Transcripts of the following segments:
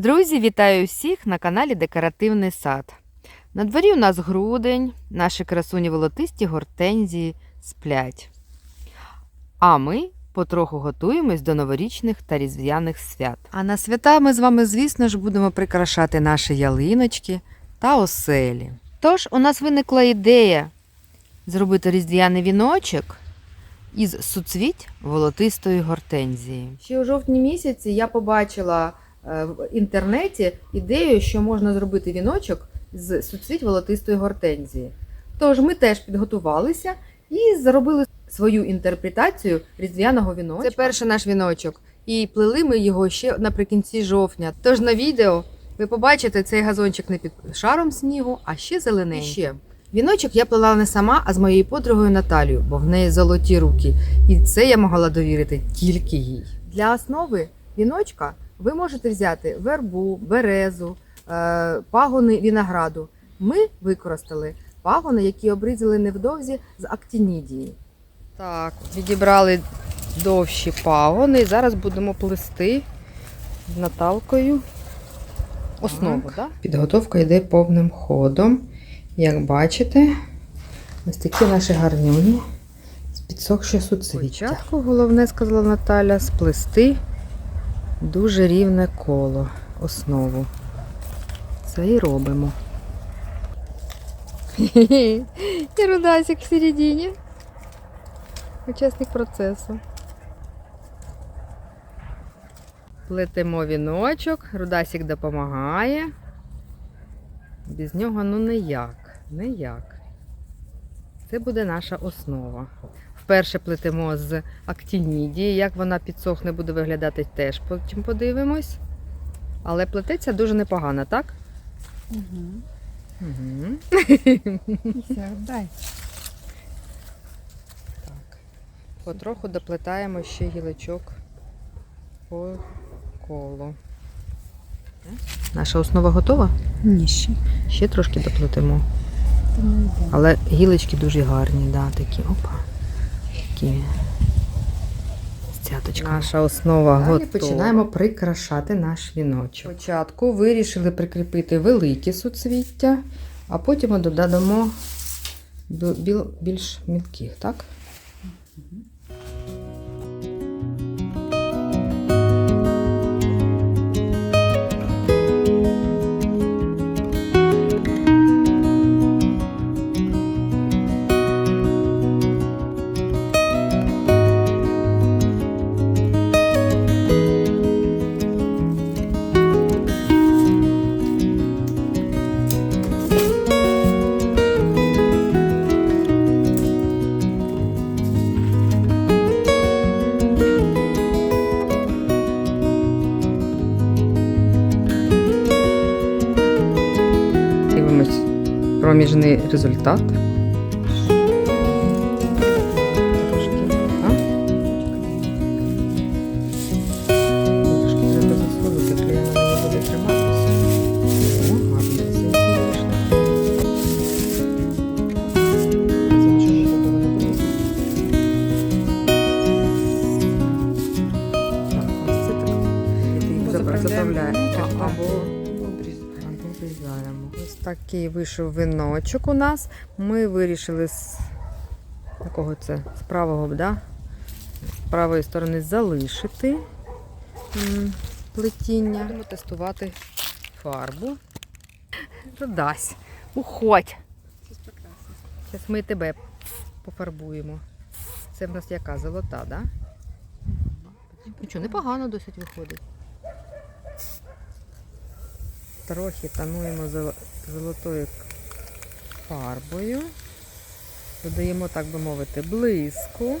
Друзі, вітаю всіх на каналі Декоративний сад. На дворі у нас грудень, наші красуні волотисті гортензії сплять. А ми потроху готуємось до новорічних та різдвяних свят. А на свята ми з вами, звісно ж, будемо прикрашати наші ялиночки та оселі. Тож у нас виникла ідея зробити різдвяний віночок із суцвіть волотистої гортензії. Ще у жовтні місяці я побачила в інтернеті ідею, що можна зробити віночок з суцвіть волотистої гортензії. Тож ми теж підготувалися і зробили свою інтерпретацію різдвяного віночка. Це перший наш віночок. І плели ми його ще наприкінці жовтня. Тож на відео ви побачите цей газончик не під шаром снігу, а ще зелененький. І ще. Віночок я плела не сама, а з моєю подругою Наталією, бо в неї золоті руки. І це я могла довірити тільки їй. Для основи віночка ви можете взяти вербу, березу, е, пагони винограду. Ми використали пагони, які обрізали невдовзі з актінідії. Так, відібрали довші пагони. Зараз будемо плести з Наталкою основу. Так. Да? Підготовка йде повним ходом. Як бачите, ось такі наші гарнюні з підсохши суцвіття. Спочатку головне, сказала Наталя, сплести дуже рівне коло, основу. Це і робимо. І рудасик в середині. Учасник процесу. Плетемо віночок, Рудасик допомагає. Без нього ну ніяк, ніяк. Це буде наша основа. Вперше плетемо з актінідії. Як вона підсохне, буде виглядати теж потім подивимось. Але плететься дуже непогано, так? Угу. Угу. Все, дай. Так. Потроху доплетаємо ще гілочок по колу. Наша основа готова? Ні, ще. Ще трошки доплетемо. Але гілочки дуже гарні, да, такі. Опа. Такі. З цяточками. Наша основа Далі готова. починаємо прикрашати наш віночок. Спочатку вирішили прикріпити великі суцвіття, а потім додамо більш мілких, так? Дивимось так. Або Заправляємо. Або такий вийшов виночок у нас. Ми вирішили з такого це з правого, да? з правої сторони залишити плетіння. Будемо тестувати фарбу. Додасть. Уходь. Зараз ми тебе пофарбуємо. Це в нас яка золота, так? Да? Нічого, непогано досить виходить. Трохи тонуємо золотою фарбою. Додаємо, так би мовити, блиску.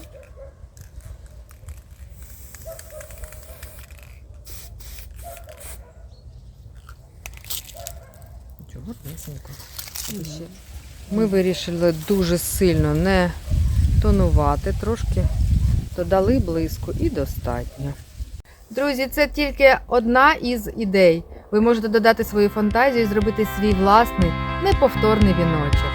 Ми вирішили дуже сильно не тонувати, трошки додали блиску і достатньо. Друзі, це тільки одна із ідей. Ви можете додати свою фантазію і зробити свій власний неповторний віночок.